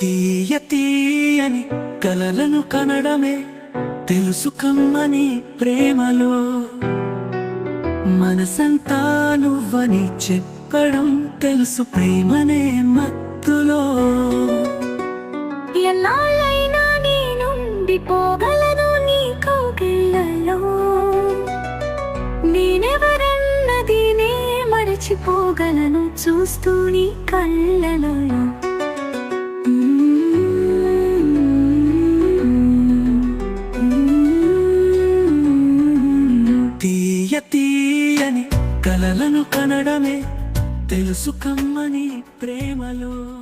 తీయ తీయని కలలను కనడమే తెలుసుకమ్మని ప్రేమలో. మనసంతా నువ్వని చెప్పడం తెలుసు ప్రేమనే మత్తులో. ఎన్నాళ్ళైనా నీ పోగలను నీ కౌగిళ్ళలో. నేనెవరన్నది నే మరచిపోగలను చూస్తూ నీ కళ్ళలో. తీయని కలలను కనడమే తెలుసుకమ్మని ప్రేమలో.